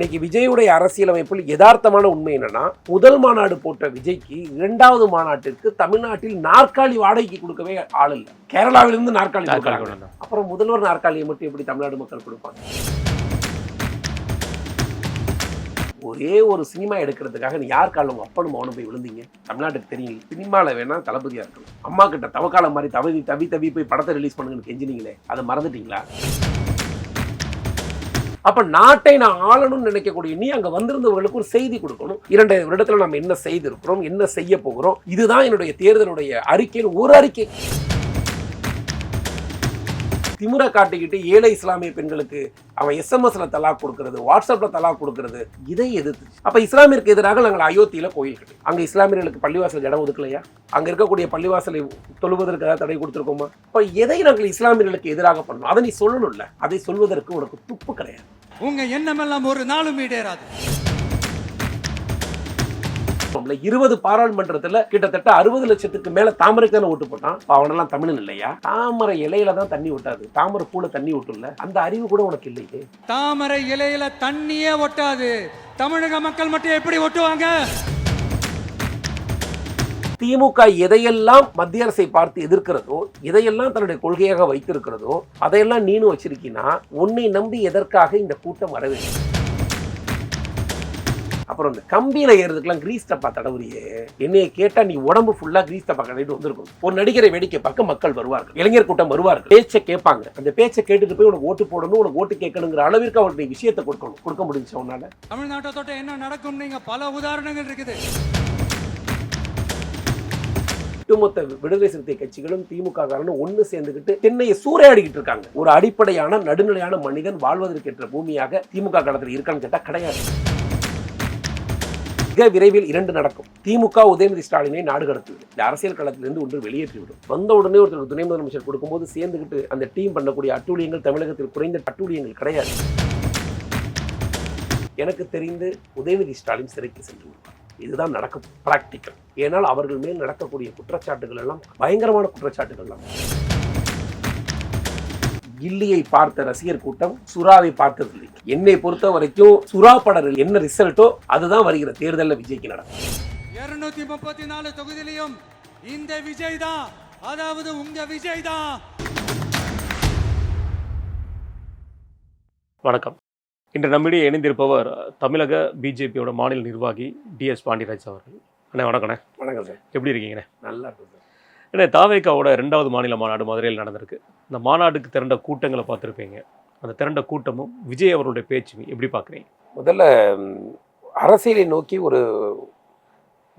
இன்னைக்கு விஜயுடைய அரசியலமைப்பில் யதார்த்தமான உண்மை என்னன்னா முதல் மாநாடு போட்ட விஜய்க்கு இரண்டாவது மாநாட்டிற்கு தமிழ்நாட்டில் நாற்காலி வாடகைக்கு கொடுக்கவே ஆள் இல்லை. கேரளாவிலிருந்து நாற்காலி. அப்புறம் முதல்வர் நாற்காலியை மட்டும் எப்படி தமிழ்நாடு மக்கள் கொடுப்பாங்க? ஒரே ஒரு சினிமா எடுக்கிறதுக்காக நீ யார் காலம் அப்பனும் மௌனம் போய் விழுந்தீங்க? தமிழ்நாட்டுக்கு தெரியும். சினிமாவில் வேணா தளபதியா இருக்கணும் அம்மா கிட்ட தவக்காலம் மாதிரி தவி தவி தவி போய் படத்தை ரிலீஸ் பண்ணுங்கன்னு கெஞ்சினீங்களே. அதை மறந்துட்டீங்களா? அப்ப நாட்டை நான் ஆளணும்னு நினைக்கக்கூடிய நீ அங்க வந்திருந்தவர்களுக்கு ஒரு செய்தி கொடுக்கணும். இரண்டு வருடத்துல நம்ம என்ன செய்திருக்கிறோம் என்ன செய்ய போகிறோம் இதுதான் என்னுடைய தேர்தலுடைய அறிக்கையில் ஒரு அறிக்கை. திமுறை காட்டிக்கிட்டு ஏழை இஸ்லாமிய பெண்களுக்கு அவன் எஸ்எம்எஸ்ல தலாக் கொடுக்கறது வாட்ஸ்அப்ல தலாக் கொடுக்கறது இதை எதிர்த்து. அப்ப இஸ்லாமியருக்கு எதிராக நாங்கள் அயோத்தியில கோயில் கட்டி அங்க இஸ்லாமியர்களுக்கு பள்ளிவாசல் இடம் ஒதுக்கலையா? அங்க இருக்கக்கூடிய பள்ளிவாசலை தொழுவதற்கு ஏதாவது தடை கொடுத்துருக்கோமா? இப்ப எதை நாங்கள் இஸ்லாமியர்களுக்கு எதிராக பண்ணணும்? அதை நீ சொல்லணும்ல. அதை சொல்வதற்கு உனக்கு துப்பு கிடையாது. உங்க எண்ணமெல்லாம் ஒரு நாளும் ஈடேறாது. இருபது பாராளுமன்றத்துல கிட்டத்தட்ட அறுபது லட்சத்துக்கு மேல தாமரைக்கு தானே ஓட்டு போட்டான். அவனெல்லாம் தமிழன் இல்லையா? தாமரை இலையில தான் தண்ணி விட்டாது தாமரை பூல தண்ணி விட்டுல அந்த அறிவு கூட உனக்கு இல்லையே. தாமரை இலையில தண்ணியே ஒட்டாது. தமிழக மக்கள் மட்டும் எப்படி ஒட்டுவாங்க? திமுக எதையெல்லாம் மத்திய அரசை பார்த்து எதிர்க்கிறதோ எதையெல்லாம் தன்னுடைய கொள்கையாக வைத்திருக்கிறதோ அதையெல்லாம் நீனும் வச்சிருக்கீன்னா உன்னை நம்பி எதற்காக இந்த கூட்டம் வர வேண்டும் அப்புறம் இந்த கம்பியில ஏறதுக்கெல்லாம் கிரீஸ் டப்பா தடவுறியே. என்னைய கேட்டா நீ உடம்பு ஃபுல்லா கிரீஸ் டப்பா கட்டிட்டு வந்திருக்கும். ஒரு நடிகரை வேடிக்கை பார்க்க மக்கள் வருவார்கள். இளைஞர் கூட்டம் வருவார்கள். பேச்சை கேட்பாங்க. அந்த பேச்சை கேட்டுட்டு போய் உனக்கு ஓட்டு போடணும் உனக்கு ஓட்டு கேட்கணுங்கிற அளவிற்கு அவருடைய விஷயத்தை கொடுக்கணும். கொடுக்க முடிஞ்சு உன்னால. தமிழ்நாட்டை தொட்ட என்ன நடக்கும்? நீங்க பல உதாரணங்கள் இருக்குது. ஒட்டுமொத்த விடுதலை சிறுத்தை கட்சிகளும் திமுக காரனும் ஒண்ணு சேர்ந்துக்கிட்டு சென்னையை சூறையாடிக்கிட்டு இருக்காங்க. ஒரு அடிப்படையான நடுநிலையான மனிதன் வாழ்வதற்கேற்ற பூமியாக திமுக காலத்தில் இருக்கான்னு கேட்டா கிடையாது. மிக விரைவில் இரண்டு நடக்கும். திமுக உதயநிதி ஸ்டாலினை நாடு கடத்துவது. இந்த அரசியல் களத்திலிருந்து ஒன்று வெளியேற்றிவிடும். வந்த உடனே ஒருத்தர் துணை முதலமைச்சர் கொடுக்கும்போது சேர்ந்துக்கிட்டு அந்த டீம் பண்ணக்கூடிய அட்டூழியங்கள் தமிழகத்தில் குறைந்த அட்டூழியங்கள் கிடையாது. எனக்கு தெரிந்து உதயநிதி ஸ்டாலின் சிறைக்கு சென்று விடுவார். இதுதான் நடக்கும். பிராக்டிக்கல் ஏனால் அவர்கள் மேல் நடக்கக்கூடிய குற்றச்சாட்டுகள் எல்லாம் பயங்கரமான குற்றச்சாட்டுகள் தான் கில்லியை பார்த்த ரசிகர் கூட்டம் சுறாவை பார்த்ததில்லை. என்னை பொறுத்த வரைக்கும் சுறா படரில் என்ன ரிசல்ட்டோ அதுதான் வருகிற தேர்தலில் விஜய்க்கு நடக்கும். இருநூத்தி முப்பத்தி நாலு தொகுதியிலையும் இந்த விஜய் தான் அதாவது உங்க விஜய் தான் வணக்கம். இன்று நம்மிடையே இணைந்திருப்பவர் தமிழக பிஜேபியோட மாநில நிர்வாகி டிஎஸ் பாண்டியராஜ் அவர்கள். அண்ணே வணக்கண்ணே. வணக்கம் சார். எப்படி இருக்கீங்கண்ணே? நல்லா இருக்கும் ஏன்னா தாவேக்காவோட ரெண்டாவது மாநில மாநாடு மதுரையில் நடந்திருக்கு. இந்த மாநாட்டுக்கு திரண்ட கூட்டங்களை பார்த்துருப்பீங்க. அந்த திரண்ட கூட்டமும் விஜய் அவர்களுடைய பேச்சும் எப்படி பார்க்குறீங்க? முதல்ல அரசியலை நோக்கி ஒரு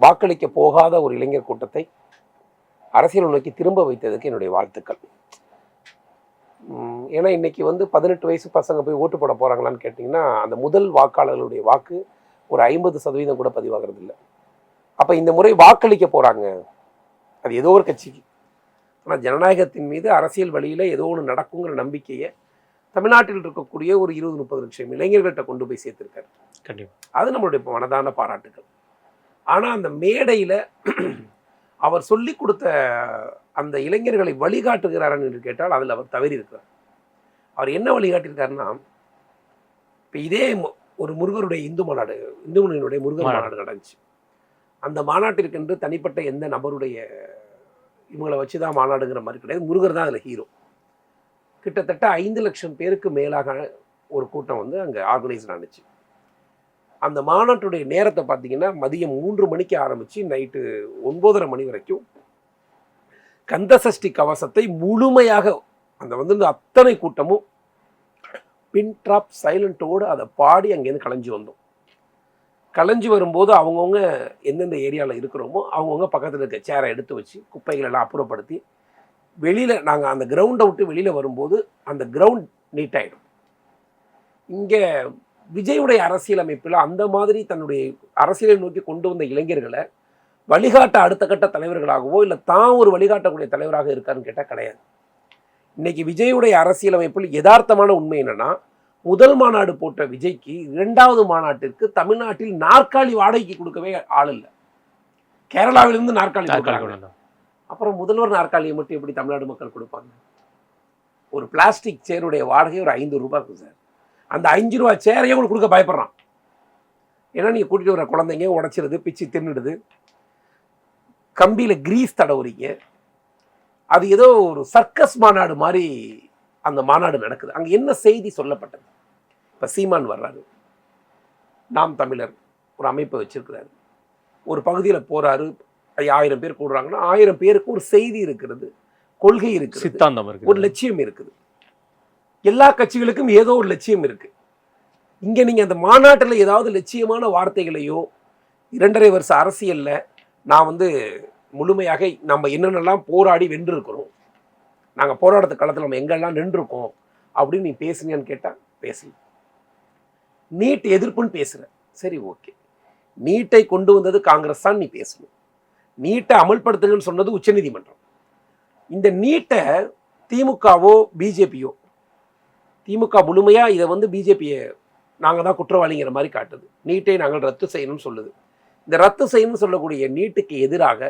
வாக்களிக்க போகாத ஒரு இளைஞர் கூட்டத்தை அரசியலை நோக்கி திரும்ப வைத்ததுக்கு என்னுடைய வாழ்த்துக்கள். ஏன்னா இன்னைக்கு வந்து பதினெட்டு வயசு பசங்க போய் ஓட்டு போட போகிறாங்களான்னு கேட்டிங்கன்னா அந்த முதல் வாக்காளர்களுடைய வாக்கு ஒரு ஐம்பது சதவீதம் கூட பதிவாகிறது இல்லை அப்போ இந்த முறை வாக்களிக்க போகிறாங்க அது ஏதோ ஒரு கட்சிக்கு. ஆனால் ஜனநாயகத்தின் மீது அரசியல் வழியில் ஏதோ ஒன்று நடக்குங்கிற நம்பிக்கையை தமிழ்நாட்டில் இருக்கக்கூடிய ஒரு இருபது முப்பது லட்சம் இளைஞர்கள்ட்ட கொண்டு போய் சேர்த்திருக்காரு. கண்டிப்பாக அது நம்மளுடைய மனதான பாராட்டுகள் ஆனால் அந்த மேடையில் அவர் சொல்லி கொடுத்த அந்த இளைஞர்களை வழிகாட்டுகிறாரன் என்று கேட்டால் அதில் அவர் தவறி இருக்கிறார் அவர் என்ன வழிகாட்டியிருக்காருன்னா இப்போ இதே ஒரு முருகருடைய இந்து மாநாடு இந்து முன்னணியினுடைய முருகர். மாநாடு நடந்துச்சு. அந்த மாநாட்டிற்கென்று தனிப்பட்ட எந்த நபருடைய இவங்களை வச்சு தான் மாநாடுங்கிற மாதிரி கிடையாது. முருகர் தான் அதில் ஹீரோ கிட்டத்தட்ட ஐந்து லட்சம் பேருக்கு மேலாக ஒரு கூட்டம் வந்து அங்கே ஆர்கனைஸ் ஆனிச்சு. அந்த மாநாட்டுடைய நேரத்தை பார்த்தீங்கன்னா மதியம் மூன்று மணிக்கு ஆரம்பித்து நைட்டு ஒன்பதரை மணி வரைக்கும் கந்தசஷ்டி கவசத்தை முழுமையாக அந்த வந்து அத்தனை கூட்டமும் பின் ட்ராப் சைலண்ட்டோடு அதை பாடி அங்கேருந்து கலைஞ்சு வந்தோம். கலைஞ்சு வரும்போது அவங்கவுங்க எந்தெந்த ஏரியாவில் இருக்கிறோமோ அவங்கவுங்க பக்கத்தில் இருக்க சேரை எடுத்து வச்சு குப்பைகளெல்லாம் அப்புறப்படுத்தி வெளியில் நாங்கள் அந்த கிரவுண்டை விட்டு வெளியில் வரும்போது அந்த கிரவுண்ட் நீட் ஆகிடும் இங்கே விஜயுடைய அரசியலமைப்பில் அந்த மாதிரி தன்னுடைய அரசியலை நோக்கி கொண்டு வந்த இளைஞர்களை வழிகாட்ட அடுத்த கட்ட தலைவர்களாகவோ இல்லை தான் ஒரு வழிகாட்டக்கூடிய தலைவராக இருக்காருன்னு கேட்டால் கிடையாது. இன்னைக்கு விஜயுடைய அரசியலமைப்பில் யதார்த்தமான உண்மை என்னென்னா முதல் மாநாடு போட்ட விஜய்க்கு இரண்டாவது மாநாட்டிற்கு தமிழ்நாட்டில் நாற்காலி வாடகைக்கு கொடுக்கவே ஆள் இல்லை. கேரளாவிலிருந்து நாற்காலி கொடுக்குறாங்க. அப்புறம் முதல்வர் நாற்காலியை மட்டும் எப்படி தமிழ்நாடு மக்கள் கொடுப்பாங்க? ஒரு பிளாஸ்டிக் சேருடைய வாடகை ஒரு ஐந்து ரூபாய் இருக்கும் சார். அந்த அஞ்சு ரூபா சேரையே உங்களுக்கு கொடுக்க பயப்படுறான். ஏன்னா நீங்கள் கூட்டிகிட்டு வர குழந்தைங்க உடைச்சிருது பிச்சு தின்னுடுது. கம்பியில் கிரீஸ் தடவுறீங்க. அது ஏதோ ஒரு சர்க்கஸ் மாநாடு மாதிரி அந்த மாநாடு நடக்குது. அங்கே என்ன செய்தி சொல்லப்பட்டது? இப்போ சீமான் வர்றாரு. நாம் தமிழர் ஒரு அமைப்பை வச்சிருக்கிறாரு. ஒரு பகுதியில் போறாரு. ஆயிரம் பேர் கூடுறாங்கன்னா ஆயிரம் பேருக்கு ஒரு செய்தி இருக்கிறது. கொள்கை இருக்குது சித்தாந்தம் ஒரு இருக்கு லட்சியம் இருக்குது. எல்லா கட்சிகளுக்கும் ஏதோ ஒரு லட்சியம் இருக்கு. இங்க நீங்க அந்த மாநாட்டுல ஏதாவது லட்சியமான வார்த்தைகளையோ இரண்டரை வருஷ அரசியல்ல நான் வந்து முழுமையாக நம்ம என்னென்னலாம் போராடி வென்றிருக்கிறோம் நாங்கள் போராட்டத்து காலத்தில் நம்ம எங்கெல்லாம் நின்றுருக்கோம் அப்படின்னு நீ பேசுனியான்னு கேட்டால் பேசல. நீட் எதிர்ப்புன்னு பேசுகிறேன் சரி ஓகே. நீட்டை கொண்டு வந்தது காங்கிரஸ் தான் நீ பேசணும். நீட்டை அமல்படுத்துங்கன்னு சொன்னது உச்சநீதிமன்றம் இந்த நீட்டை திமுகவோ பிஜேபியோ திமுக முழுமையாக இதை வந்து பிஜேபியை நாங்கள் தான் குற்றவாளிங்கிற மாதிரி காட்டுது. நீட்டை நாங்கள் ரத்து செய்யணும்னு சொல்லுது. இந்த ரத்து செய்யணும்னு சொல்லக்கூடிய நீட்டுக்கு எதிராக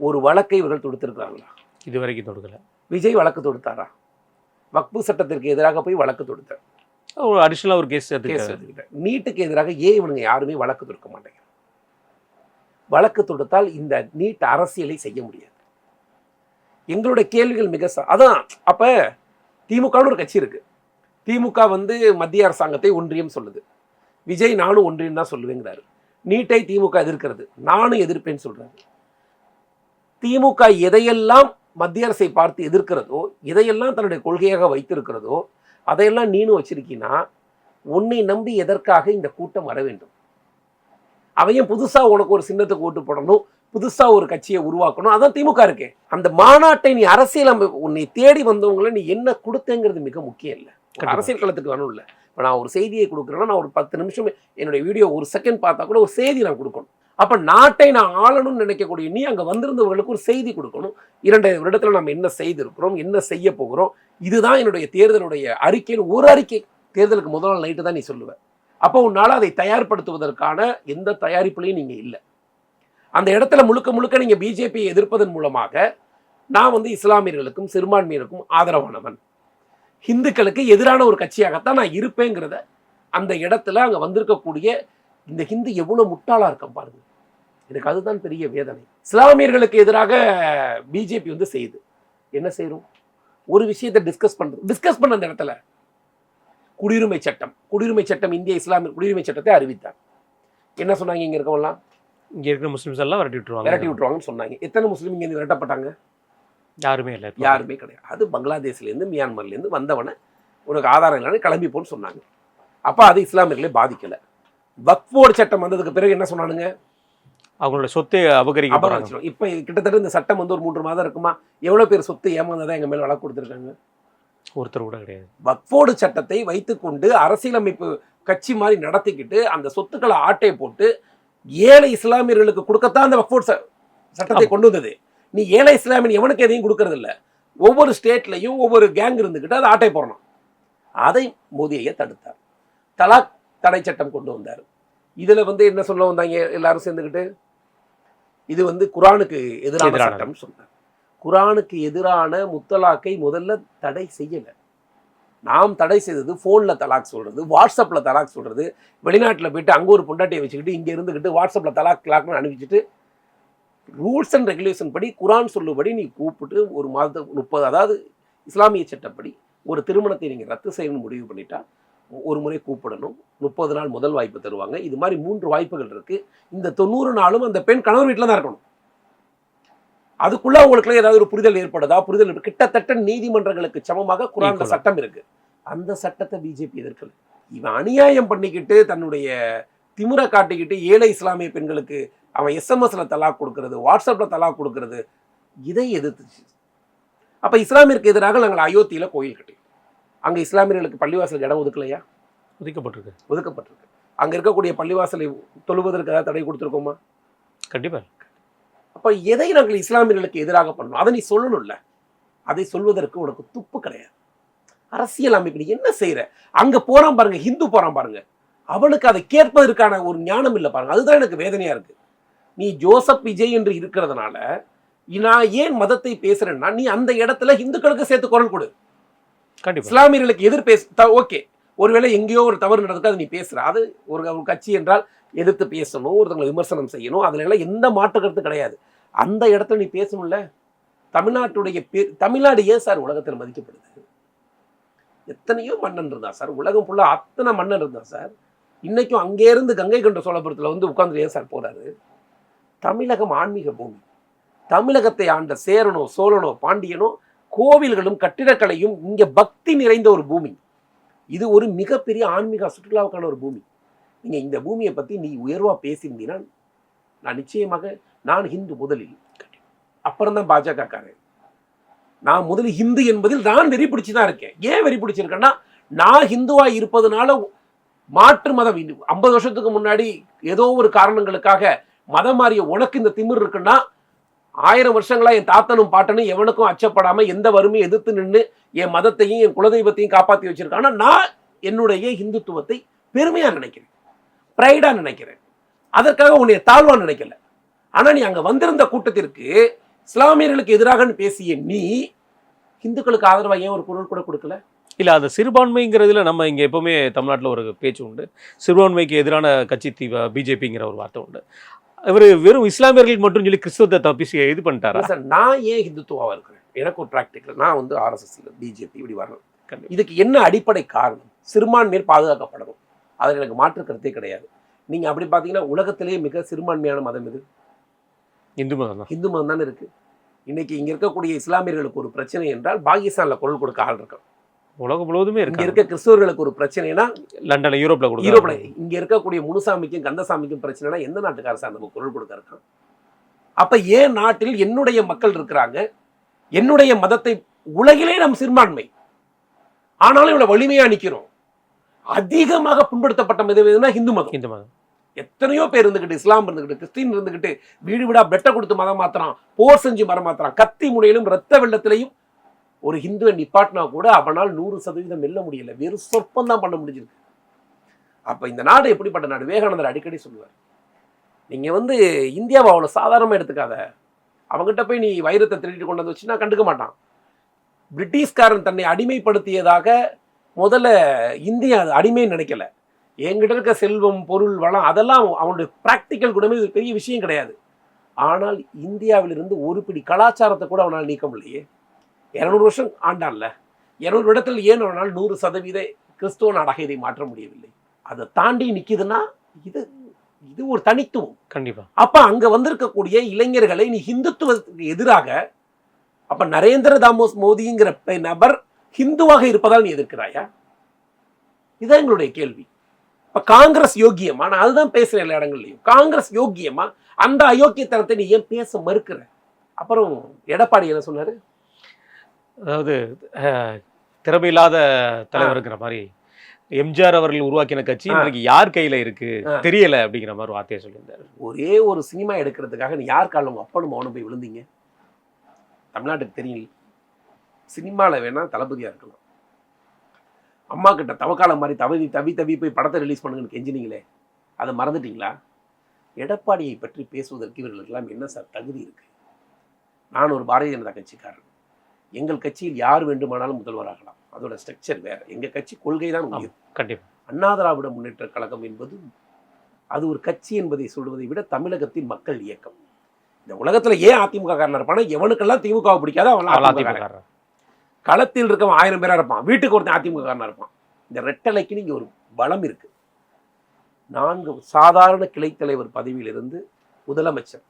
ஒரு வழக்கை இவர்கள் தொடுத்திருக்கிறாங்களா இதுவரைக்கும் தொடுக்கலை. விஜய் வழக்கு தொடுத்தாரா? வக்பு சட்டத்திற்கு எதிராக போய் வழக்கு தொடுத்தார். ஒரு அடிஷனலாக ஒரு கேஸ் நீட்டுக்கு எதிராக ஏன் இவனுங்க யாருமே வழக்கு தொடுக்க மாட்டேங்கிறாங்க? வழக்கு தொடுத்தால் இந்த நீட் அரசியலை செய்ய முடியாது. எங்களுடைய கேள்விகள் மிக அதான் அப்ப திமுகன்னு ஒரு கட்சி இருக்கு. திமுக வந்து மத்திய அரசாங்கத்தை ஒன்றியம் சொல்லுது. விஜய் நானும் ஒன்றியம் தான் சொல்லுவேங்கிறாரு. நீட்டை திமுக எதிர்க்கிறது. நானும் எதிர்ப்பேன்னு சொல்றாரு. திமுக எதையெல்லாம் மத்திய அரசை பார்த்து எதிர்க்கிறதோ எதையெல்லாம் தன்னுடைய கொள்கையாக வைத்திருக்கிறதோ அதையெல்லாம் நீனும் வச்சிருக்கீன்னா உன்னை நம்பி எதற்காக இந்த கூட்டம் வர வேண்டும்? அவையும் புதுசா உனக்கு ஒரு சின்னத்துக்கு ஓட்டு போடணும் புதுசா ஒரு கட்சியை உருவாக்கணும்? அதான் திமுக இருக்கே. அந்த மாநாட்டை நீ அரசியல் உன்னை தேடி வந்தவங்களை நீ என்ன கொடுத்தங்கிறது மிக முக்கியம் இல்லை. அரசியல் களத்துக்கு வரணும் இல்லை. இப்போ நான் ஒரு செய்தியை கொடுக்குறேன்னா நான் ஒரு பத்து நிமிஷம் என்னுடைய வீடியோ ஒரு செகண்ட் பார்த்தா கூட ஒரு செய்தி நான் கொடுக்கணும். அப்போ நாட்டை நான் ஆளணும்னு நினைக்கக்கூடிய நீ அங்கே வந்திருந்தவர்களுக்கு ஒரு செய்தி கொடுக்கணும். இரண்டு வருடத்தில் நம்ம என்ன செய்திருக்கிறோம் என்ன செய்ய போகிறோம் இதுதான் என்னுடைய தேர்தலுடைய அறிக்கைன்னு ஒரு அறிக்கை தேர்தலுக்கு முதல் நாள் நைட்டு தான் நீ சொல்லுவ. அப்போ உன்னால் அதை தயார்படுத்துவதற்கான எந்த தயாரிப்புலையும் நீங்கள் இல்லை. அந்த இடத்துல முழுக்க முழுக்க நீங்கள் பிஜேபியை எதிர்ப்பதன் மூலமாக நான் வந்து இஸ்லாமியர்களுக்கும் சிறுபான்மையினருக்கும் ஆதரவானவன். ஹிந்துக்களுக்கு எதிரான ஒரு கட்சியாகத்தான் நான் இருப்பேங்கிறத அந்த இடத்துல அங்கே வந்திருக்கக்கூடிய இந்த ஹிந்து எவ்வளோ முட்டாளாக இருக்க பாருங்கள் எனக்கு அதுதான் பெரிய வேதனை. இஸ்லாமியர்களுக்கு எதிராக பிஜேபி வந்து செய்யுது என்ன செய்யறோம் ஒரு விஷயத்தை டிஸ்கஸ் பண்றது டிஸ்கஸ் பண்ண அந்த இடத்துல குடியுரிமை சட்டம். குடியுரிமை சட்டம் இந்திய இஸ்லாமிய குடியுரிமை சட்டத்தை அறிவித்தார். என்ன சொன்னாங்க இங்க இருக்கவங்கலாம்? இங்க இருக்கிற முஸ்லிம்ஸ் எல்லாம் விரட்டி விட்டுருவாங்க. விரட்டி விட்டுருவாங்கன்னு சொன்னாங்க. எத்தனை முஸ்லீம் இங்க விரட்டப்பட்டாங்க? யாருமே இல்லை. யாருமே கிடையாது. அது பங்களாதேஷ்லேருந்து மியான்மர்லேருந்து வந்தவனை உனக்கு ஆதாரம் இல்லைன்னு கிளம்பி போன்னு சொன்னாங்க. அப்போ அது இஸ்லாமியர்களே பாதிக்கல. வக்ஃபோர்டு சட்டம் வந்ததுக்கு பிறகு என்ன சொன்னானுங்க? அவங்களோட சொத்தை அபகரிக்க அபகரிச்சிடும் இப்போ கிட்டத்தட்ட இந்த சட்டம் வந்து ஒரு மூன்று மாதம் இருக்குமா? எவ்வளோ பேர் சொத்து ஏமாந்ததா எங்க மேல வழக்கு கொடுத்துருக்காங்க? ஒருத்தர் கூட கிடையாது. வக்ஃபோர்டு சட்டத்தை வைத்துக்கொண்டு அரசியலமைப்பு கட்சி மாதிரி நடத்திக்கிட்டு அந்த சொத்துக்களை ஆட்டை போட்டு ஏழை இஸ்லாமியர்களுக்கு கொடுக்கத்தான் அந்த வக்ஃபோர்டு சட்டத்தை கொண்டு வந்தது. நீ ஏழை இஸ்லாமியன் எவனுக்கு எதையும் கொடுக்கறது இல்ல. ஒவ்வொரு ஸ்டேட்லையும் ஒவ்வொரு கேங் இருந்துக்கிட்டு அதை ஆட்டை போடணும். அதை மோதி ஐயா தடுத்தார். தலாக் தடை சட்டம் கொண்டு வந்தார். இதுல வந்து என்ன சொல்ல வந்தாங்க எல்லாரும் சேர்ந்துக்கிட்டு இது வந்து குரானுக்கு எதிரான. சட்டம் சொன்னார் குரானுக்கு எதிரான முத்தலாக்கை முதல்ல தடை செய்யல நாம் தடை செய்தது ஃபோனில் தலாக் சொல்றது வாட்ஸ்அப்பில் தலாக் சொல்றது வெளிநாட்டில் போயிட்டு அங்கே ஒரு பொண்டாட்டியை வச்சுக்கிட்டு இங்கே இருந்துக்கிட்டு வாட்ஸ்அப்பில் தலாக் தலாக்னு அனுப்பிச்சிட்டு ரூல்ஸ் அண்ட் ரெகுலேஷன் படி குரான் சொல்லுபடி நீ கூப்பிட்டு ஒரு மாதம் முப்பது அதாவது இஸ்லாமிய சட்டப்படி ஒரு திருமணத்தை நீங்கள் ரத்து செய்யணும்னு முடிவு பண்ணிட்டா ஒரு முறை கூப்பிடணும். முப்பது நாள் முதல் வாய்ப்பு தருவாங்க. இது மாதிரி மூன்று வாய்ப்புகள் இருக்கு. இந்த தொண்ணூறு நாளும் அந்த பெண் கணவர் வீட்டில் தான் இருக்கணும். அதுக்குள்ள அவங்களுக்குள்ள ஏதாவது ஒரு புரிதல் ஏற்படுதா? புரிதல். கிட்டத்தட்ட நீதிமன்றங்களுக்கு சமமாக Equal. சட்டம் இருக்கு. அந்த சட்டத்தை பிஜேபி எதிர்க்கல. இவன் அநியாயம் பண்ணிக்கிட்டு தன்னுடைய திமிரை காட்டிக்கிட்டு ஏழை இஸ்லாமிய பெண்களுக்கு அவன் எஸ்எம்எஸ்ல தலாக் கொடுக்கறது வாட்ஸ்அப்ல தலாக் கொடுக்கறது இதை எதிர்த்துச்சு அப்ப இஸ்லாமியருக்கு எதிராக நாங்கள் அயோத்தியில கோயில் கட்டி அங்க இஸ்லாமியர்களுக்கு பள்ளிவாசலுக்கு இடம் ஒதுக்கலையா? ஒதுக்கப்பட்டிருக்கு. ஒதுக்கப்பட்டிருக்கு. அங்க இருக்கக்கூடிய பள்ளிவாசலை தொழுவதற்கு ஏதாவது தடை கொடுத்துருக்கோமா? கண்டிப்பா அப்ப எதை நாங்கள் இஸ்லாமியர்களுக்கு எதிராக பண்ணணும்? அதை நீ சொல்லணும்ல. அதை சொல்வதற்கு உனக்கு துப்பு கிடையாது. அரசியல் அமைப்பு நீ என்ன செய்யற அங்க போறான் பாருங்க ஹிந்து போறான் பாருங்க. அவனுக்கு அதை கேட்பதற்கான ஒரு ஞானம் இல்லை பாருங்க. அதுதான் எனக்கு வேதனையா இருக்கு. நீ ஜோசப் விஜய் என்று இருக்கிறதுனால நான் ஏன் மதத்தை பேசுறேன்னா நீ அந்த இடத்துல இந்துக்களுக்கு சேர்த்து குரல் கொடு. இஸ்லாமியர்களுக்கு எதிர் பேச ஓகே. ஒருவேளை எங்கேயோ ஒரு தவறு நடந்துக்கு அது நீ பேசுகிற அது ஒரு ஒரு கட்சி என்றால் எதிர்த்து பேசணும் ஒருத்தங்களை விமர்சனம் செய்யணும். அதில் எல்லாம் எந்த மாற்று கருத்து கிடையாது. அந்த இடத்துல நீ பேசணும்ல. தமிழ்நாட்டுடைய பே தமிழ்நாடு ஏன் சார் உலகத்தில் மதிக்கப்படுது? எத்தனையோ மன்னன் இருந்தா சார். உலகம் ஃபுல்லாக அத்தனை மன்னன் இருந்தா சார். இன்னைக்கும் அங்கேருந்து கங்கை கொண்ட சோழபுரத்தில் வந்து உட்கார்ந்து ஏன் சார் போகிறாரு தமிழகம் ஆன்மீக பூமி. தமிழகத்தை ஆண்ட சேரனோ சோழனோ பாண்டியனோ கோவில்களும் கட்டிடக்கலையும் இங்கே பக்தி நிறைந்த ஒரு பூமி. இது ஒரு மிகப்பெரிய ஆன்மீக சுற்றுலாவுக்கான ஒரு பூமி. நீங்கள் இந்த பூமியை பற்றி நீ உயர்வாக பேசியிருந்தீங்கன்னா நான் நிச்சயமாக நான் ஹிந்து முதலில். அப்புறம் தான் பாஜக நான் முதலில் ஹிந்து என்பதில் நான் வெறி பிடிச்சி தான் இருக்கேன். ஏன் வெறி பிடிச்சிருக்கேன்னா நான் ஹிந்துவா இருப்பதனால மாற்று மதம். ஐம்பது வருஷத்துக்கு முன்னாடி ஏதோ ஒரு காரணங்களுக்காக மதம் மாறிய உனக்கு இந்த திமிர் இருக்குன்னா ஆயிரம் வருஷங்களா என் தாத்தனும் பாட்டனும் எவனுக்கும் அச்சப்படாம எந்த வறுமையும் எதிர்த்து நின்று என் மதத்தையும் என் குலதெய்வத்தையும் காப்பாற்றி வச்சிருக்கான் நான் என்னுடைய இந்துத்துவத்தை பெருமையாக நினைக்கிறேன். ப்ரைடாக நினைக்கிறேன். அதற்காக உன்னை தாழ்வா நினைக்கல. ஆனா நீ அங்க வந்திருந்த கூட்டத்திற்கு இஸ்லாமியர்களுக்கு எதிராக பேசிய நீ இந்துக்களுக்கு ஆதரவாக ஏன் ஒரு குரல் கூட கொடுக்கல? இல்லை அது சிறுபான்மைங்கிறதுல நம்ம இங்கே எப்போவுமே தமிழ்நாட்டில் ஒரு பேச்சு உண்டு. சிறுபான்மைக்கு எதிரான கட்சி தீவ பிஜேபிங்கிற ஒரு வார்த்தை உண்டு. இவர் வெறும் இஸ்லாமியர்களுக்கு மட்டும் சொல்லி கிறிஸ்தவத்தை தப்பிச்சு இது பண்ணிட்டாரா? சார் நான் ஏன் ஹிந்துத்துவாவா இருக்கிறேன்? எனக்கு ஒரு ப்ராக்டிக்கல் நான் வந்து ஆர்எஸ்எஸ்ல பிஜேபி இப்படி வரணும். இதுக்கு என்ன அடிப்படை காரணம்? சிறுபான்மையர் பாதுகாக்கப்படணும். அதில் எனக்கு மாற்று கருத்தே கிடையாது. நீங்க அப்படி பார்த்தீங்கன்னா உலகத்திலேயே மிக சிறுபான்மையான மதம் இது இந்து மதம் தான். இந்து மதம் தானே இருக்கு. இன்னைக்கு இங்க இருக்கக்கூடிய இஸ்லாமியர்களுக்கு ஒரு பிரச்சனை என்றால் பாகிஸ்தான்ல குரல் கொடுக்க ஆள் இருக்கான். உலகம் முழுவதுமே இங்க இருக்கு இருக்க கிறிஸ்தவர்களுக்கு ஒரு பிரச்சனைனா லண்டன்ல யூரோப்ல கூட யூரோப்ல இங்க இருக்கக்கூடிய முனுசாமிக்கும் கந்தசாமிக்கும் பிரச்சனைனா எந்த நாட்டுக்கார சார் நம்ம குரல் கொடுக்க இருக்கான் அப்ப ஏன் நாட்டில் என்னுடைய மக்கள் இருக்கிறாங்க? என்னுடைய மதத்தை உலகிலே நம் சிறுபான்மை. ஆனாலும் இவ்வளவு வலிமையா நிக்கிறோம். அதிகமாக புண்படுத்தப்பட்ட மதம் எதுனா ஹிந்து மதம். இந்து மதம். எத்தனையோ பேர் இருந்துகிட்டு இஸ்லாம் இருந்துகிட்டு கிறிஸ்டின் இருந்துகிட்டு வீடு வீடா பெட்டை கொடுத்து மதம் மாத்துறான் போர் செஞ்சு மரம் மாத்துறான் கத்தி முனையிலும் ரத்த வெள்ளத்திலையும் ஒரு ஹிந்துவை நிப்பாட்டினா கூட அவனால் நூறு சதவீதம் வெல்ல முடியலை. வெறும் சொற்பம் தான் பண்ண முடிஞ்சிருக்கு அப்போ இந்த நாடு எப்படிப்பட்ட நாடு? விவேகானந்தர் அடிக்கடி சொல்லுவார். நீங்கள் வந்து இந்தியாவை அவ்வளோ சாதாரணமாக எடுத்துக்காத. அவங்ககிட்ட போய் நீ வைரத்தை திருடிட்டு கொண்டு வந்து வச்சுன்னா கண்டுக்க மாட்டான். பிரிட்டிஷ்காரன் தன்னை அடிமைப்படுத்தியதாக முதல்ல இந்தியா அது அடிமைன்னு நினைக்கல. என்கிட்ட இருக்க செல்வம் பொருள் வளம் அதெல்லாம் அவனுடைய ப்ராக்டிக்கல் குணமே இது பெரிய விஷயம் கிடையாது. ஆனால் இந்தியாவிலிருந்து ஒரு பிடி கலாச்சாரத்தை கூட அவனால் நீக்க முடியலையே. இரநூறு வருஷம் ஆண்டான்ல. இரநூறு இடத்துல ஏன் அவனால் நூறு சதவீத கிறிஸ்துவ நாடாக இதை மாற்ற முடியவில்லை? அதை தாண்டி நிக்குதுன்னா இது இது ஒரு தனித்துவம். கண்டிப்பா. அப்ப அங்க வந்திருக்கக்கூடிய இளைஞர்களை நீ ஹிந்துத்துவத்துக்கு எதிராக அப்ப நரேந்திர தாமோஸ் மோடிங்கிற நபர் ஹிந்துவாக இருப்பதால் நீ எதிர்க்கிறாயா? இதான் எங்களுடைய கேள்வி. இப்ப காங்கிரஸ் யோக்கியமா? நான் அதுதான் பேசுறேன் எல்லா இடங்கள்லயும். காங்கிரஸ் யோக்கியமா? அந்த அயோக்கியத்தனத்தை நீ ஏன் பேச மறுக்கிற? அப்புறம் எடப்பாடி என்ன சொன்னாரு? அதாவது திறமையில்லாத தலைவருங்கிற மாதிரி எம்ஜிஆர் அவர்கள் உருவாக்கின கட்சி. இன்றைக்கு யார் கையில இருக்கு. தெரியல அப்படிங்கிற மாதிரி வார்த்தையை சொல்லியிருந்தாரு. ஒரே ஒரு சினிமா எடுக்கிறதுக்காக நீ யார் காலம் உங்க அப்பனும் மௌனம் போய் விழுந்தீங்க? தமிழ்நாட்டுக்கு தெரியல. சினிமாவில் வேணா தளபதியா இருக்கலாம். அம்மா கிட்ட தவக்காலம் மாதிரி தவி தவி தவி போய் படத்தை ரிலீஸ் பண்ணுங்கன்னு கெஞ்சினீங்களே அதை மறந்துட்டீங்களா? எடப்பாடியை பற்றி பேசுவதற்கு இவர்களுக்கெல்லாம் என்ன சார் தகுதி இருக்கு? நான் ஒரு பாரதிய ஜனதா கட்சிக்காரன். எங்கள் கட்சியில் யார் வேண்டுமானாலும் முதல்வராகலாம் அதோட ஸ்ட்ரக்சர் வேற. எங்க கட்சி கொள்கை தான் உயர் கண்டிப்பா. அண்ணா திராவிட முன்னேற்ற கழகம் என்பது அது ஒரு கட்சி என்பதை சொல்வதை விட தமிழகத்தின் மக்கள் இயக்கம். இந்த உலகத்துல ஏன் அதிமுக காரனா இருப்பானா எவனுக்கெல்லாம் திமுக பிடிக்காதோ அவன் அதிமுக. களத்தில் இருக்கவன் ஆயிரம் பேரா இருப்பான். வீட்டுக்கு ஒருத்தன் அதிமுக காரனா இருப்பான். இந்த ரெட்டலைக்கு நீங்க ஒரு பலம் இருக்கு. நான்கு சாதாரண கிளைத்தலைவர் பதவியிலிருந்து முதலமைச்சர்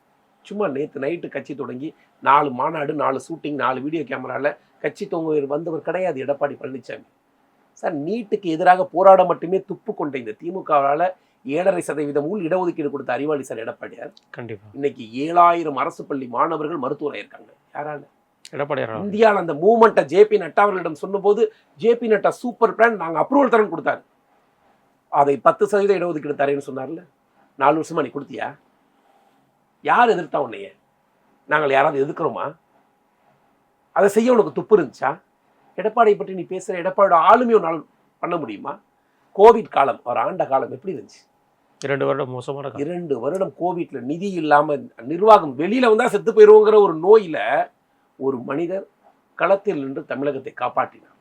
சும்மா நேத்து நைட்டு கட்சி தொடங்கி நாலு மாநாடு நாலு ஷூட்டிங் நாலு வீடியோ கேமரால கட்சி தொங்க வந்தவர் கிடையாது எடப்பாடி பழனிசாமி சார் நீட்டுக்கு எதிராக போராட மட்டுமே துப்பு கொண்ட இந்த திமுகவால ஏழரை சதவீதம் உள் இடஒதுக்கீடு கொடுத்த அறிவாளி சார் எடப்பாடியார். கண்டிப்பா. இன்னைக்கு ஏழாயிரம் அரசு பள்ளி மாணவர்கள் மருத்துவர் இருக்காங்க. யாரால? எடப்பாடியார். இந்தியாவில் அந்த மூமெண்ட்டை ஜேபி நட்டா அவர்களிடம் சொன்னபோது ஜேபி நட்டா சூப்பர் பிளான் நாங்க அப்ரூவல் தரேன்னு கொடுத்தாரு. அதை பத்து சதவீதம் இடஒதுக்கீடு தரேன்னு சொன்னார்ல. நாலு வருஷமா நீ கொடுத்தியா? யார் எதிர்த்தா உன்னைய? நாங்கள் யாராவது எதிர்க்கிறோமா? அதை செய்ய உனக்கு துப்பு இருந்துச்சா? எடப்பாடியை பற்றி நீ பேசுற எடப்பாடியோட ஆளுமை ஒரு நாள் பண்ண முடியுமா? கோவிட் காலம் ஒரு ஆண்ட காலம் எப்படி இருந்துச்சு? இரண்டு வருடம் மோசமான. இரண்டு வருடம் கோவிட்ல நிதி இல்லாம நிர்வாகம் வெளியில வந்தா செத்து போயிருவோங்கிற ஒரு நோயில ஒரு மனிதர் களத்தில் நின்று தமிழகத்தை காப்பாற்றினார்.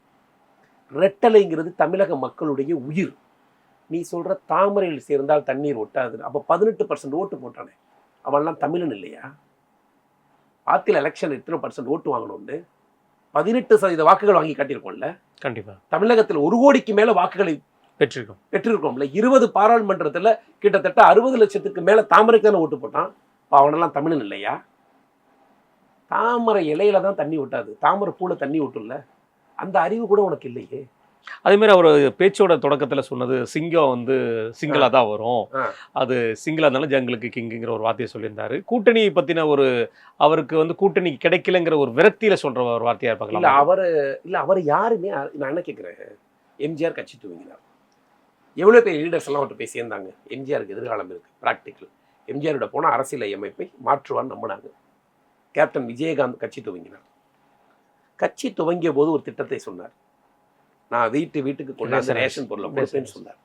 ரெட்டலைங்கிறது தமிழக மக்களுடைய உயிர். நீ சொல்ற தாமரையில் சேர்ந்தால் தண்ணீர் ஒட்டாது. அப்போ பதினெட்டு பர்சன்ட் ஓட்டு போட்டானே. அவன்லாம் தமிழன் இல்லையா? ஆத்தில எலெக்ஷன் எத்தனை பர்சன்ட் ஓட்டு வாங்கணும்னு? பதினெட்டு சதவீத வாக்குகள் வாங்கி காட்டியிருக்கோம்ல. கண்டிப்பா. தமிழகத்தில் ஒரு கோடிக்கு மேல வாக்குகளை பெற்றிருக்கோம். பெற்றிருக்கோம்ல. இருபது பாராளுமன்றத்துல கிட்டத்தட்ட அறுபது லட்சத்துக்கு மேல தாமரைக்கு தானே ஓட்டு போட்டான். அப்ப அவனெல்லாம் தமிழன் இல்லையா? தாமரை இலையில தான் தண்ணி விட்டாது தாமரை பூல தண்ணி விட்டும்ல அந்த அறிவு கூட உனக்கு இல்லையே. அதே மாதிரி அவர் பேச்சோட தொடக்கத்துல சொன்னது சிங்கம் வந்து சிங்கிளா தான் வரும். அது சிங்கிளா இருந்தாலும் ஜங்களுக்கு கிங்குங்கிற ஒரு வார்த்தையை சொல்லியிருந்தாரு. கூட்டணி பத்தின ஒரு அவருக்கு வந்து கூட்டணி கிடைக்கலங்கிற ஒரு விரக்தியில சொல்ற ஒரு வார்த்தையா இல்ல பார்க்கலாம் அவரு இல்ல அவர் யாருமே நான் என்ன கேட்கிறேன் எம்ஜிஆர் கட்சி துவங்கினார் எவ்வளவு பேர் லீடர்ஸ் எல்லாம் அவர்கிட்ட போய் சேர்ந்தாங்க? எம்ஜிஆருக்கு எதிர்காலம் இருக்கு ப்ராக்டிக்கல் எம்ஜிஆரோட போன அரசியல் அமைப்பை மாற்றுவான்னு நம்பினாங்க. கேப்டன் விஜயகாந்த் கட்சி துவங்கினார் கட்சி துவங்கிய போது ஒரு திட்டத்தை சொன்னார். நான் வீட்டு வீட்டுக்கு கொண்டாந்து ரேஷன் பொருளை கொடுப்பேன்னு சொன்னார்.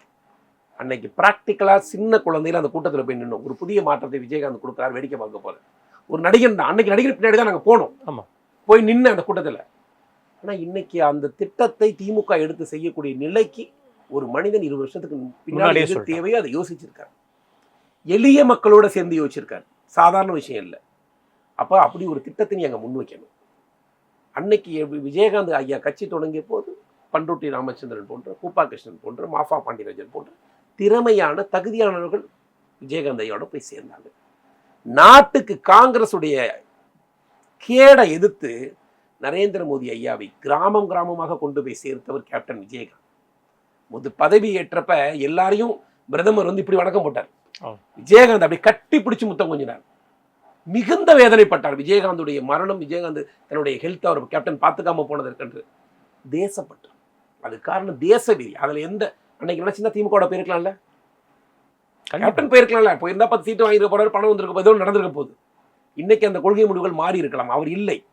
அன்னைக்கு ப்ராக்டிக்கலா சின்ன குழந்தையில அந்த கூட்டத்தில் போய் நின்னோம். ஒரு புதிய மாற்றத்தை விஜயகாந்த் கொடுக்குறாரு வேடிக்கை பார்க்க போறேன். ஒரு நடிகர் தான். அன்னைக்கு நடிகர் பின்னாடி தான் நாங்க போனோம். ஆமா. போய் நின்று அந்த கூட்டத்துல. ஆனா இன்னைக்கு அந்த திட்டத்தை திமுக எடுத்து செய்யக்கூடிய நிலைக்கு ஒரு மனிதன் இருபது வருஷத்துக்கு பின்னாடி. தேவையோ அதை யோசிச்சிருக்காரு. எளிய மக்களோட சேர்ந்து யோசிச்சிருக்காரு. சாதாரண விஷயம் இல்லை. அப்ப அப்படி ஒரு திட்டத்தை நீ அங்க முன்வைக்கணும். அன்னைக்கு விஜயகாந்த் ஐயா கட்சி தொடங்கிய போது பண்ருட்டி ராமச்சந்திரன் போன்ற கூப்பா கிருஷ்ணன் போன்ற மாஃபா பாண்டியராஜன் போன்ற திறமையான தகுதியானவர்கள் விஜயகாந்த் ஐயாவோட போய் சேர்ந்தாங்க. நாட்டுக்கு காங்கிரசுடைய கேடை எதிர்த்து நரேந்திர மோடி ஐயாவை கிராமம் கிராமமாக கொண்டு போய் சேர்த்தவர் கேப்டன் விஜயகாந்த். முது பதவி ஏற்றப்ப எல்லாரையும் பிரதமர் வந்து இப்படி வணக்கம் போட்டார். விஜயகாந்த் அப்படி கட்டி பிடிச்சு முத்தம் கொஞ்சினார் மிகுந்த வேதனைப்பட்டார். விஜயகாந்துடைய மரணம் விஜயகாந்த் தன்னுடைய ஹெல்த் அவர் கேப்டன் பார்த்துக்காம போனதற்கென்று தேசப்பட்டு அது காரணம் தேச வீதி அதுல எந்த அன்னைக்கு நினைச்சிருந்தா திமுக போயிருக்கலாம்ல? கேப்டன் போயிருக்கலாம்ல. போயிருந்தா பத்து சீட்டு வாங்கியிருக்க போறாரு பணம் வந்திருக்க ஏதோ நடந்திருக்க போகுது. இன்னைக்கு அந்த கொள்கை முடிவுகள் மாறி இருக்கலாம். அவர் இல்லை.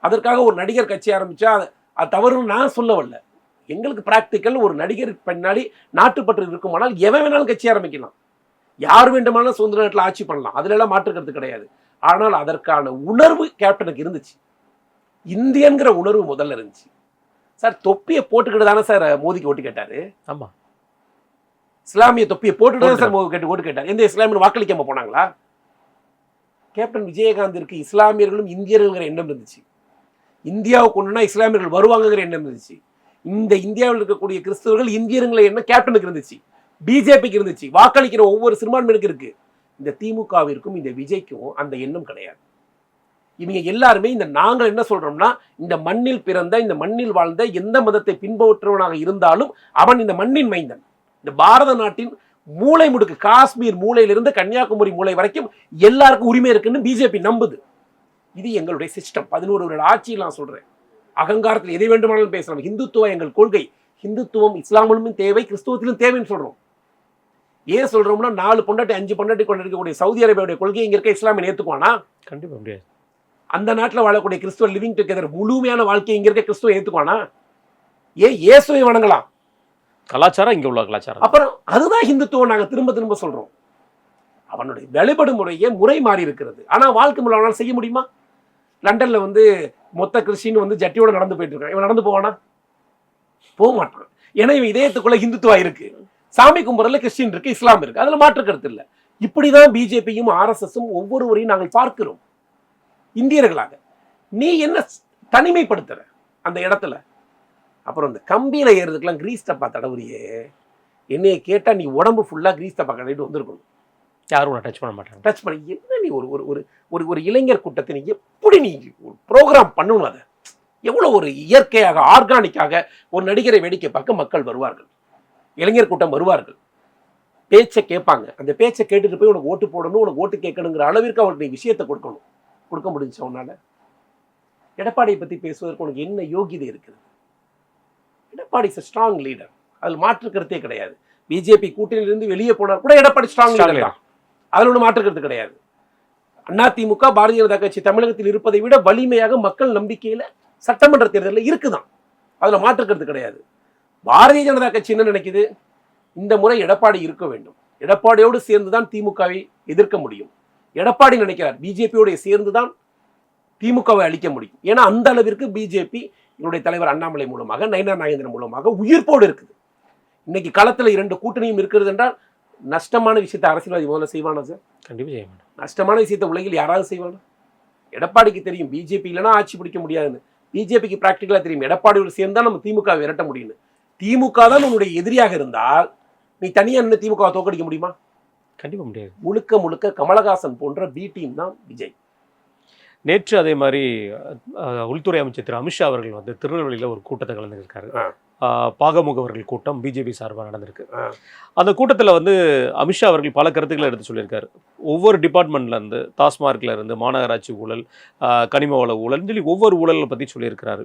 அதற்காக ஒரு நடிகர் கட்சி ஆரம்பிச்சா அது- அது தவறுன்னு நான் சொல்ல வரல எங்களுக்கு பிராக்டிக்கல் ஒரு நடிகர் பின்னாடி நாட்டுப்பற்று இருக்குமானால் எவன் வேணாலும் கட்சி ஆரம்பிக்கலாம். யார் வேண்டுமானாலும் சுதந்திர நாட்டில் ஆட்சி பண்ணலாம். அதுல எல்லாம் மாற்றுக்கிறது கிடையாது. ஆனால் அதற்கான உணர்வு கேப்டனுக்கு இருந்துச்சு. இந்தியன்கிற உணர்வு முதல்ல இருந்துச்சு. சார் தொப்பியை போட்டுக்கிட்டு தானே சார் மோதிக்கு ஓட்டு கேட்டாரு. ஆமா. இஸ்லாமிய தொப்பியை போட்டுட்டு தான் சார் கேட்டு ஓட்டு கேட்டார். எந்த இஸ்லாமியர் வாக்களிக்காம போனாங்களா? கேப்டன் விஜயகாந்திற்கு இஸ்லாமியர்களும் இந்தியர்கள்ங்கிற எண்ணம் இருந்துச்சு. இந்தியாவுக்கு ஒண்ணுனா இஸ்லாமியர்கள் வருவாங்கங்கிற எண்ணம் இருந்துச்சு. இந்த இந்தியாவில் இருக்கக்கூடிய கிறிஸ்தவர்கள் இந்தியருங்கிற எண்ணம் கேப்டனுக்கு இருந்துச்சு. பிஜேபிக்கு இருந்துச்சு. வாக்களிக்கிற ஒவ்வொரு சிறுபான்மையினருக்கு இருக்கு. இந்த திமுகவிற்கும் இந்த விஜய்க்கும் அந்த எண்ணம் கிடையாது. இவங்க எல்லாருமே இந்த நாங்கள் என்ன சொல்றோம்னா இந்த மண்ணில் பிறந்த இந்த மண்ணில் வாழ்ந்த எந்த மதத்தை பின்பற்றுவனாக இருந்தாலும் அவன் இந்த மண்ணின் மைந்தன். இந்த பாரத நாட்டின் மூளை முடுக்கு காஷ்மீர் மூலையிலிருந்து கன்னியாகுமரி மூலை வரைக்கும் எல்லாருக்கும் உரிமை இருக்குன்னு பிஜேபி நம்புது. இது எங்களுடைய சிஸ்டம் பதினோரு வருட ஆட்சியில் நான் சொல்றேன். அகங்காரத்தில் எதை வேண்டுமானாலும் பேசலாம். ஹிந்துத்துவம் எங்கள் கொள்கை. ஹிந்துத்துவம் இஸ்லாமிலும் தேவை கிறிஸ்துவத்திலும் தேவைன்னு சொல்றோம். ஏன் சொல்றோம்னா நாலு பொண்டாட்டி அஞ்சு பொண்டாட்டி கொண்டு இருக்கக்கூடிய சவுதி அரேபியாவுடைய கொள்கை இங்கே இருக்க இஸ்லாமியை ஏற்றுக்குவானா கண்டிப்பா முடியாது. அந்த நாட்டில் வாழக்கூடிய கிறிஸ்துவ லிவிங் டுகெதர் முழுமையான வாழ்க்கையை இங்க இருக்க கிறிஸ்துவ ஏத்துக்குவானா? ஏன் இயேசுவை வணங்கலாம்? கலாச்சாரம் இங்க உள்ள கலாச்சாரம். அப்புறம் அதுதான் ஹிந்துத்துவம் நாங்க திரும்ப திரும்ப சொல்றோம். அவனுடைய வழிபடும் முறையே முறை மாறி இருக்கிறது. ஆனா வாழ்க்கை முறை அவனால் செய்ய முடியுமா? லண்டன்ல வந்து மொத்த கிறிஸ்டின் வந்து ஜட்டியோட நடந்து போயிட்டு இருக்கான். இவன் நடந்து போவானா? போக மாட்டான். ஏன்னா இவன் இதயத்துக்குள்ள ஹிந்துத்துவா இருக்கு. சாமி கும்புறதுல கிறிஸ்டின் இருக்கு இஸ்லாம் இருக்கு. அதுல மாற்று கருத்து இல்லை. இப்படிதான் பிஜேபியும் ஆர்எஸ்எஸும் ஒவ்வொருவரையும் நாங்கள் பார்க்கிறோம். இந்தியர்களாக. நீ என்ன தனிமைப்படுத்துற அந்த இடத்துல? அப்புறம் இந்த கம்பியில ஏறுறதுக்கெல்லாம் கிரீஸ் டப்பா தடவுறியே. என்னைய கேட்டா நீ உடம்பு ஃபுல்லா கிரீஸ் டப்பா கட்டிட்டு வந்திருக்கணும். யாரும் உன்னை டச் பண்ண மாட்டாங்க. டச் பண்ணி என்ன நீ ஒரு ஒரு ஒரு ஒரு இளைஞர் கூட்டத்தை நீ எப்படி நீ ஒரு ப்ரோக்ராம் பண்ணணும் அதை? எவ்வளோ ஒரு இயற்கையாக ஆர்கானிக்காக ஒரு நடிகரை வேடிக்கை பார்க்க மக்கள் வருவார்கள். இளைஞர் கூட்டம் வருவார்கள். பேச்சை கேட்பாங்க. அந்த பேச்சை கேட்டுட்டு போய் உனக்கு ஓட்டு போடணும் உனக்கு ஓட்டு கேட்கணுங்கிற அளவிற்கு அவருக்கு நீ விஷயத்தை கொடுக்கணும். கொடுக்க முடிஞ்ச உன்னால? எடப்பாடியை பத்தி பேசுவதற்கு உனக்கு என்ன யோகிதை இருக்குது? எடப்பாடி இஸ் ஸ்ட்ராங் லீடர் அதில் மாற்று கருத்தே கிடையாது. பிஜேபி கூட்டணியிலிருந்து வெளியே போனார் கூட எடப்பாடி ஸ்ட்ராங் லீடர் தான். அதில் ஒன்றும் மாற்று கருத்து கிடையாது. அதிமுக பாரதிய ஜனதா கட்சி தமிழகத்தில் இருப்பதை விட வலிமையாக மக்கள் நம்பிக்கையில சட்டமன்ற தேர்தலில் இருக்குதான். அதுல மாற்று கருத்து கிடையாது. பாரதிய ஜனதா கட்சி என்ன நினைக்குது? இந்த முறை எடப்பாடி இருக்க வேண்டும். எடப்பாடியோடு சேர்ந்துதான் திமுகவை எதிர்க்க முடியும். எடப்பாடி நினைக்கிறார். பிஜேபியோட சேர்ந்துதான் திமுகவை அழிக்க முடியும். ஏன்னா அந்த அளவிற்கு பிஜேபி என்னுடைய தலைவர் அண்ணாமலை மூலமாக நயினார் நாகேந்திரன் மூலமாக உயிர்ப்போடு இருக்குது. இன்னைக்கு களத்துல இரண்டு கூட்டணியும் இருக்கிறது என்றால் நஷ்டமான விஷயத்தை அரசியல்வாதி முதல்ல செய்வானா சார்? கண்டிப்பாக செய்ய மாட்டோம் நஷ்டமான விஷயத்தை உலகில் யாராவது செய்வானா? எடப்பாடிக்கு தெரியும் பிஜேபி இல்லைன்னா ஆட்சி பிடிக்க முடியாதுன்னு. பிஜேபிக்கு ப்ராக்டிக்கலாக தெரியும் எடப்பாடியோட சேர்ந்தா நம்ம திமுக விரட்ட முடியும்னு. திமுக தான் உன்னுடைய எதிரியாக இருந்தால் நீ தனியா நின்று திமுக தோக்கடிக்க முடியுமா? கண்டிப்பாக முடியாது. முழுக்க முழுக்க கமலஹாசன் போன்ற பி டீம் தான் விஜய். நேற்று அதே மாதிரி உள்துறை அமைச்சர் திரு அமித்ஷா அவர்கள் வந்து திருநெல்வேலியில் ஒரு கூட்டத்தை கலந்துருக்காரு. பாகமுகவர்கள் கூட்டம் பிஜேபி சார்பாக நடந்திருக்கு. அந்த கூட்டத்தில் வந்து அமித்ஷா அவர்கள் பல கருத்துக்களை எடுத்து சொல்லியிருக்காரு. ஒவ்வொரு டிபார்ட்மெண்ட்ல இருந்து மாநகராட்சி ஊழல் கனிம வள ஊழல்னு சொல்லி ஒவ்வொரு ஊழலை பற்றி சொல்லியிருக்கிறாரு.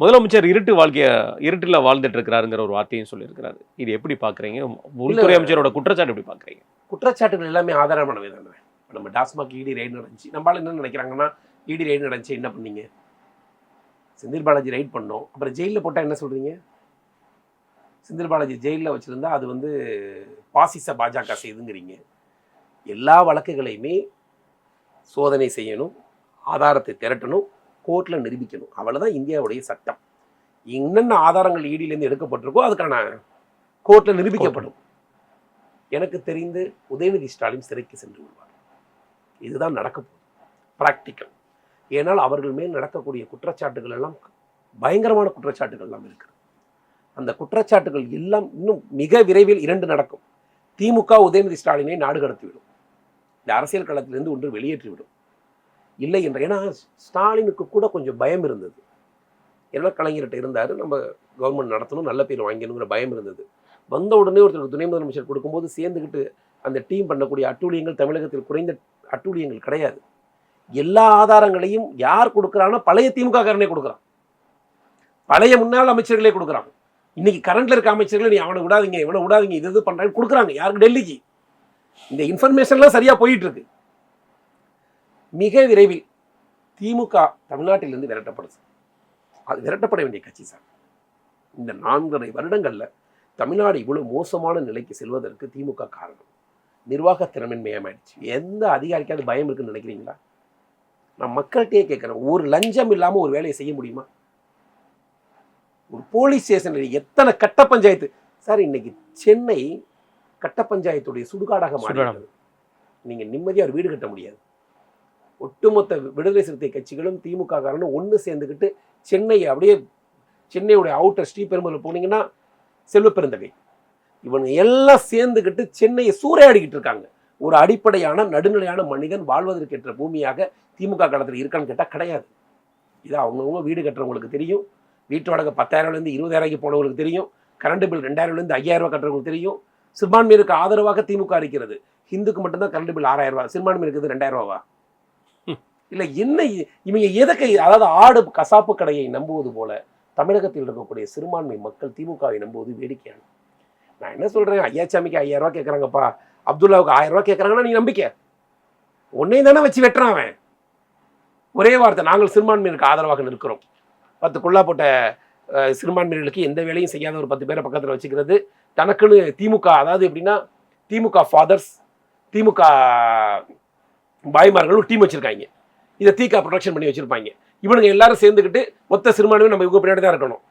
முதலமைச்சர் இருட்டு வாழ்க்கைய இருட்டில் வாழ்ந்துட்டு இருக்கிறாருங்கிற ஒரு வார்த்தையும் சொல்லியிருக்கிறாரு. இது எப்படி பார்க்குறீங்க? உள்துறை அமைச்சரோட குற்றச்சாட்டு எப்படி பார்க்குறீங்க? குற்றச்சாட்டுகள் எல்லாமே ஆதாரமானவை தானே? இப்ப நம்ம டாஸ்மாக் இடி ரைடு நடந்துச்சு. நம்மளால என்ன நினைக்கிறாங்கன்னா இடி ரைடு நடந்துச்சு என்ன பண்ணீங்க? செந்தில் பாலாஜி ரைட் பண்ணோம். அப்புறம் ஜெயிலில் போட்டால் என்ன சொல்றீங்க? செந்தில் பாலாஜி ஜெயிலில் வச்சிருந்தா அது வந்து பாசிச பாஜக செய்துங்கிறீங்க. எல்லா வழக்குகளையுமே சோதனை செய்யணும் ஆதாரத்தை திரட்டணும் கோர்ட்டில் நிரூபிக்கணும். அவ்வளோதான் இந்தியாவுடைய சட்டம். என்னென்ன ஆதாரங்கள் ஈடியிலேருந்து எடுக்கப்பட்டிருக்கோ அதுக்கான கோர்ட்டில் நிரூபிக்கப்படும். எனக்கு தெரிந்து உதயநிதி ஸ்டாலின் சிறைக்கு சென்று விடுவார். இதுதான் நடக்க போகுது. ப்ராக்டிக்கல் ஏனால் அவர்கள் மேல் நடக்கக்கூடிய குற்றச்சாட்டுகள் எல்லாம் பயங்கரமான குற்றச்சாட்டுகள் எல்லாம் இருக்குது. அந்த குற்றச்சாட்டுகள் எல்லாம் இன்னும் மிக விரைவில் இரண்டு நடக்கும். திமுக உதயநிதி ஸ்டாலினை நாடு கடத்திவிடும். இந்த அரசியல் களத்திலிருந்து ஒன்று வெளியேற்றிவிடும். இல்லை என்ற ஏன்னா ஸ்டாலினுக்கு கூட கொஞ்சம் பயம் இருந்தது. என்ன கலைஞர்கிட்ட இருந்தார் நம்ம கவர்மெண்ட் நடத்தணும் நல்ல பேர் வாங்கணுங்கிற பயம் இருந்தது. வந்த உடனே ஒருத்தருக்கு துணை முதலமைச்சர் கொடுக்கும்போது சேர்ந்துக்கிட்டு அந்த டீம் பண்ணக்கூடிய அட்டூழியங்கள் தமிழகத்தில் குறைந்த அட்டூழியங்கள் கிடையாது. எல்லா ஆதாரங்களையும் யார் கொடுக்குறான்னா பழைய திமுக காரனே கொடுக்குறான். பழைய முன்னாள் அமைச்சர்களே கொடுக்குறாங்க இன்னைக்கு கரண்ட்ல இருக்க அமைச்சர்களை நீ அவனை விடாதீங்க இவனை விடாதீங்க இது இது பண்றாங்க கொடுக்குறாங்க யாருக்கு? டெல்லிக்கு. இந்த இன்ஃபர்மேஷன்லாம் சரியாக போயிட்டு இருக்கு. மிக விரைவில் திமுக தமிழ்நாட்டிலிருந்து விரட்டப்படுது அது விரட்டப்பட வேண்டிய கட்சி சார். இந்த நான்கரை வருடங்கள்ல தமிழ்நாடு இவ்வளவு மோசமான நிலைக்கு செல்வதற்கு திமுக காரணம். நிர்வாக திறமின்மையமாயிடுச்சு எந்த அதிகாரிக்காவது பயம் இருக்குன்னு நினைக்கிறீங்களா? நான் மக்கள்கிட்டயே கேட்குறேன். ஒரு லஞ்சம் இல்லாமல் ஒரு வேலையை செய்ய முடியுமா? ஒரு போலீஸ் ஸ்டேஷனில் எத்தனை கட்ட பஞ்சாயத்து? சார் இன்னைக்கு சென்னை கட்ட பஞ்சாயத்துடைய சுடுகாடாக மாறிடுது நீங்க நிம்மதியா ஒரு வீடு கட்ட முடியாது. ஒட்டுமொத்த விடுதலை சிறுத்தை கட்சிகளும் திமுக காரனும் ஒன்று சேர்ந்துக்கிட்டு சென்னையை அப்படியே சென்னையுடைய அவுட்டர் ஸ்ரீபெரும்பலூர் போனீங்கன்னா செல்வ பெருந்தகை. இவனுங்க எல்லாம் சேர்ந்துக்கிட்டு சென்னையை சூறையாடிக்கிட்டு இருக்காங்க. ஒரு அடிப்படையான நடுநிலையான மனிதன் வாழ்வதற்கேற்ற பூமியாக திமுக காலத்தில் இருக்கான்னு கேட்டால் கிடையாது. இது அவங்கவுங்க வீடு கட்டுறவங்களுக்கு தெரியும். வீட்டு வாடகை பத்தாயிரம்லேருந்து இருபதாயிரம் போனவங்களுக்கு தெரியும். கரண்ட் பில் ரெண்டாயிரம்லேருந்து ஐயாயிரம் ரூபா கட்டுறவங்களுக்கு தெரியும். சிறுபான்மையினருக்கு ஆதரவாக திமுக இருக்கிறது. ஹிந்துக்கு மட்டும்தான் கரண்ட் பில் ஆறாயிரம் ரூபாய். சிறுபான்மையினருக்கு ரெண்டாயிரம் ரூபாவா? இல்லை என்ன இவங்க எதற்கை அதாவது ஆடு கசாப்பு கடையை நம்புவது போல தமிழகத்தில் இருக்கக்கூடிய சிறுபான்மை மக்கள் திமுகவை நம்புவது வேடிக்கையான. நான் என்ன சொல்கிறேன் ஐயாச்சாமிக்கு ஐயாயிரம் ரூபாய் கேட்குறாங்கப்பா அப்துல்லாவுக்கு ஆயிரம் ரூபா கேட்குறாங்கன்னா நீ நம்பிக்கை. உன்னையும் தானே வச்சு வெட்டுறான் அவன். ஒரே வார்த்தை நாங்கள் சிறுபான்மையினருக்கு ஆதரவாக நிற்கிறோம். பத்து குள்ளா போட்ட சிறுபான்மையினர்களுக்கு எந்த வேலையும் செய்யாத ஒரு பத்து பேரை பக்கத்தில் வச்சுக்கிறது. தனக்குன்னு திமுக அதாவது எப்படின்னா திமுக ஃபாதர்ஸ் திமுக பாய்மார்களும் டீம் வச்சிருக்காங்க. இதை தீக்கா ப்ரொடக்ஷன் பண்ணி வச்சிருப்பாங்க. இவனுங்க எல்லாரும் சேர்ந்துக்கிட்டு மொத்த சிறுபான்மையும் நம்ம இவங்க பின்னாடி தான் இருக்கணும்.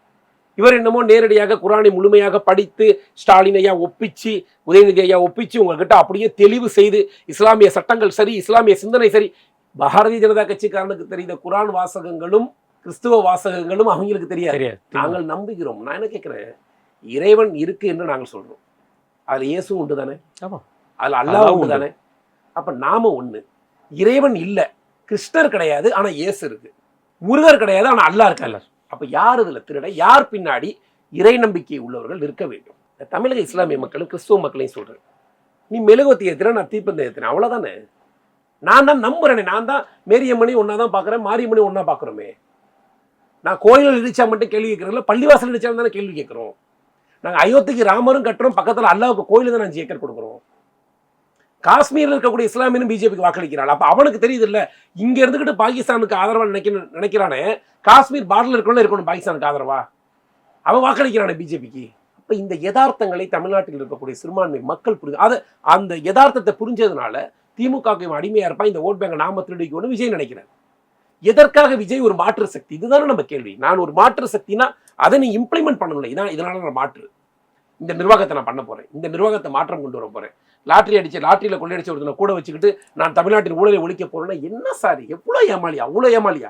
இவர் என்னமோ நேரடியாக குரானை முழுமையாக படித்து ஸ்டாலின் ஐயா ஒப்பிச்சு உதயநிதி ஐயா ஒப்பிச்சு உங்ககிட்ட அப்படியே தெளிவு செய்து இஸ்லாமிய சட்டங்கள் சரி இஸ்லாமிய சிந்தனை சரி பாரதிய ஜனதா கட்சிக்காரனுக்கு தெரிந்த குரான் வாசகங்களும் கிறிஸ்துவ வாசகங்களும் அவங்களுக்கு தெரியாது. நாங்கள் நம்புகிறோம். நான் என்ன கேட்கிறேன்? இறைவன் இருக்கு என்று நாங்கள் சொல்றோம். அதுல இயேசு உண்டு தானே? ஆமா. அதுல அல்லாஹ் உண்டு. தானே? அப்ப நாம ஒண்ணு. இறைவன் இல்ல. கிருஷ்ணர் கிடையாது ஆனால் இயேசு இருக்கு. முருகர் கிடையாது ஆனால் அல்லாஹ் இருக்காங்க அப்போ யார் இதில் திருட? யார் பின்னாடி இறை நம்பிக்கை உள்ளவர்கள் இருக்க வேண்டும்? தமிழக இஸ்லாமிய மக்களும் கிறிஸ்துவ மக்களையும் சொல்கிறேன் நீ மெழுகுவத்தி ஏற்றுற நான் தீப்பந்தை ஏத்துறேன். அவ்வளோதானே நான் தான் நம்புறேனே நான் தான் மேரியம்மணி ஒன்றா தான் பார்க்குறேன் மாரியம்மணி ஒன்றா பார்க்குறோமே நான் கோயிலில் இடிச்சா மட்டும் கேள்வி கேட்குறோம்ல பள்ளிவாசல் இடிச்சா தானே கேள்வி கேட்குறோம். நாங்கள் அயோத்திக்கு ராமரும் கட்டுறோம் பக்கத்தில் அல்லாவுக்கு கோயில தான் அஞ்சு ஏக்கர் கொடுக்குறோம். காஷ்மீரில் இருக்கக்கூடிய இஸ்லாமியனும் பிஜேபிக்கு வாக்களிக்கிறாள். அப்போ அவனுக்கு தெரியுது இல்லை இங்க இருந்துக்கிட்டு பாகிஸ்தானுக்கு ஆதரவாக நினைக்க நினைக்கிறானே? காஷ்மீர் பார்டர்ல இருக்கணும் இருக்கணும் பாகிஸ்தானுக்கு ஆதரவா? அவன் வாக்களிக்கிறானே பிஜேபிக்கு. அப்போ இந்த யதார்த்தங்களை தமிழ்நாட்டில் இருக்கக்கூடிய சிறுபான்மை மக்கள் புரிஞ்சு அதை அந்த யதார்த்தத்தை புரிஞ்சதுனால திமுகவுக்கு அடிமையாக இருப்பான் இந்த ஓட் பேங்கை நாம திருடிக்கணும்னு விஜய் நினைக்கிறேன் எதற்காக விஜய் ஒரு மாற்று சக்தி? இதுதானே நம்ம கேள்வி. நான் ஒரு மாற்று சக்தினா அதை நீ இம்ப்ளிமெண்ட் பண்ணணும் இதான் இதனால நான் மாற்று. இந்த நிர்வாகத்தை நான் பண்ண போறேன். இந்த நிர்வாகத்தை மாற்றம் கொண்டு வர போறேன். லாட்டரி அடிச்சு லாட்டரியில கொள்ளையடிச்ச ஒருத்தனை கூட வச்சுக்கிட்டு நான் தமிழ்நாட்டின் ஊழலை ஒழிக்க போறேன்னா என்ன சார் எவ்வளோ ஏமாளியா? அவ்வளோ ஏமாளியா?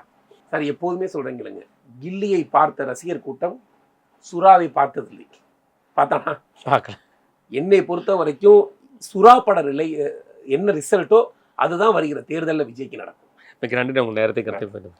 சார் எப்போதுமே சொல்றேங்க கில்லியை பார்த்த ரசிகர் கூட்டம் சுறாவை பார்த்ததில்லை. பார்த்தானா பார்க்கலாம் என்னை பொறுத்த வரைக்கும் சுறா பட ரிலை என்ன ரிசல்ட்டோ அதுதான் வருகிற தேர்தலில் விஜய்க்கு நடக்கும். மிக்க நன்றி உங்கள் நேரத்தை கருத்து